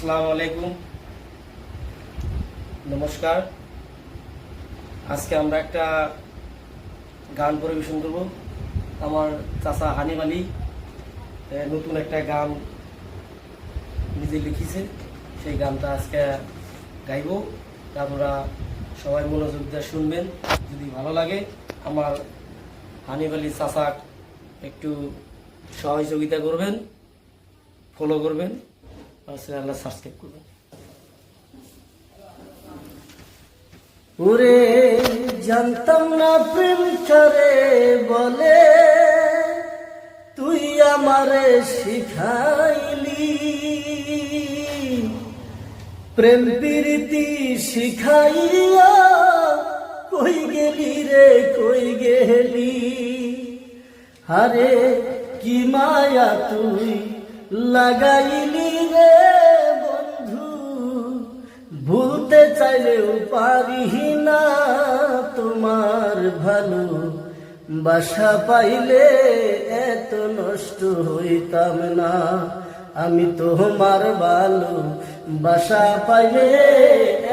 আসসালামু আলাইকুম। নমস্কার। আজকে আমরা একটা গান পরিবেশন করব। আমার চাচা হানিম আলী নতুন একটা গান নিজে লিখেছে। সেই গানটা আজকে গাইব। আপনারা সবাই মনোযোগ দিয়ে শুনবেন। যদি ভালো লাগে, আমার হানিম আলী চাচা একটু সহযোগিতা করবেন ফলো করবেন। চ্যানেলটা সাবস্ক্রাইব করবেন। ওরে, জানতাম না প্রেম করে বলে, তুই আমারে শিখাইলি। প্রেম প্রীতি শিখাইয়া কই গেলি রে, কই গেলি? আরে, কি মায়া তুই লাগাইলি? চাইলেও পারি না তোমার ভালো। বাসা পাইলে এত নষ্ট হইতাম না। আমি তোমার ভালো। বাসা পাইলে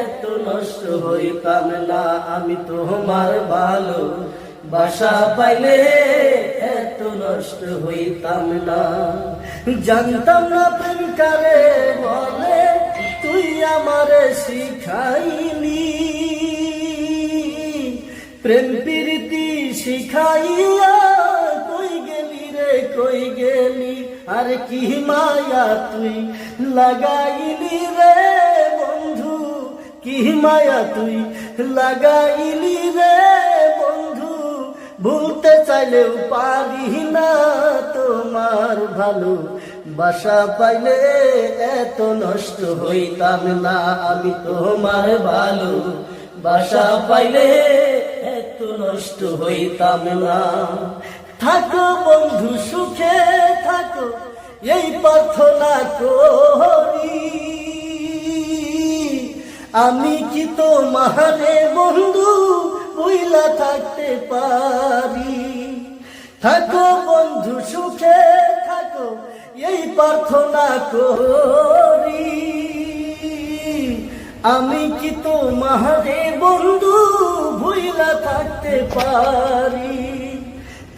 এত নষ্ট হইতাম না। আমি তোমার ভালো। বাসা পাইলে এত নষ্ট হইতাম না। জানতাম না প্রেম কারে বলে তুই আমারে শিখাইলি। প্রেম প্রীতি শিখাইয়া কই গেলি রে, কই গেলি? আর কি মায়া তুই লাগাইলি রে বন্ধু? কি মায়া তুই লাগাইলি রে বন্ধু? ভুলতে চাইলেও পারি না তোমার ভালো বাসা পাইলে এত নষ্ট হইতাম না, আমি তোমার ভালো বাসা পাইলে এত নষ্ট হইতাম না। থাকো বন্ধু সুখে, থাকো, এই প্রার্থনা করি। আমি কি তো মাহারে বন্ধু বইলা থাকতে পারি? থাকো বন্ধু সুখে এই প্রার্থনা করি। আমি কি তো মাহারে বন্ধু ভুইলা থাকতে পারি?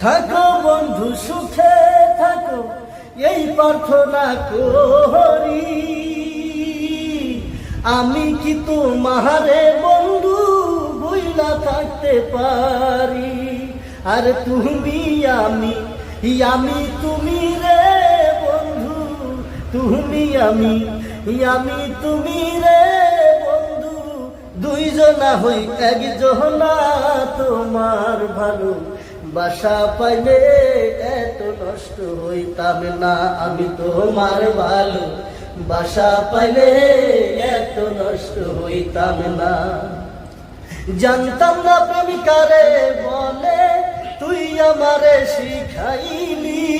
থাকো বন্ধু, সুখে থাকো, এই প্রার্থনা করি। আমি কি তো মাহারে বন্ধু ভুইলা থাকতে পারি? আর তুমি, আমি আমি তুমি রে আমি আমি তুমি রে বন্ধু, দুইজনা হই একজনা, তোমার ভালো বাসা পাইলে এত নষ্ট হইতাম না। আমি তোমার ভালো বাসা পাইলে এত নষ্ট হইতাম না। জানতাম না প্রেমিকারে বলে, তুই আমারে শিখাইলি।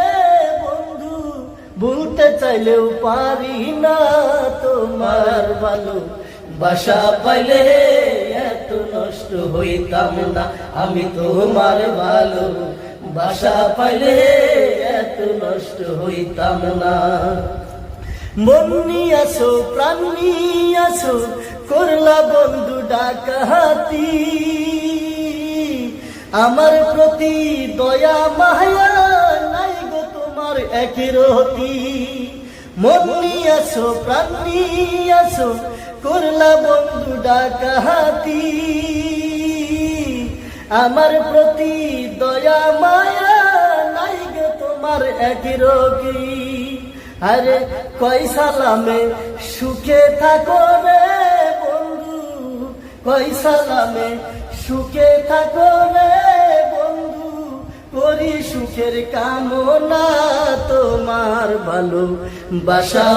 বলতে চাইলেও পারি না তোমার ভালো। বাসা পাইলে এত নষ্ট হইতাম না, আমি তোমার ভালো। বাসা পাইলে এত নষ্ট হইতাম না। মন্নি আসো, প্রাণী আসো, করলা বন্ধু ডাকাহাতি আমার প্রতি দয়া, মায়া তোমার একরতি মন্নি আসো, প্রাণী আসো, করলা বন্ধু ডাকাহাতি। আমার প্রতি দয়া, মায়া নাই গো তোমার একরতি আরে কয় সালামে সুখে থাকো রে বন্ধু। কয় সালামে সুখে থাকো রে করি সুখের কামনা তোমার ভালো বাসা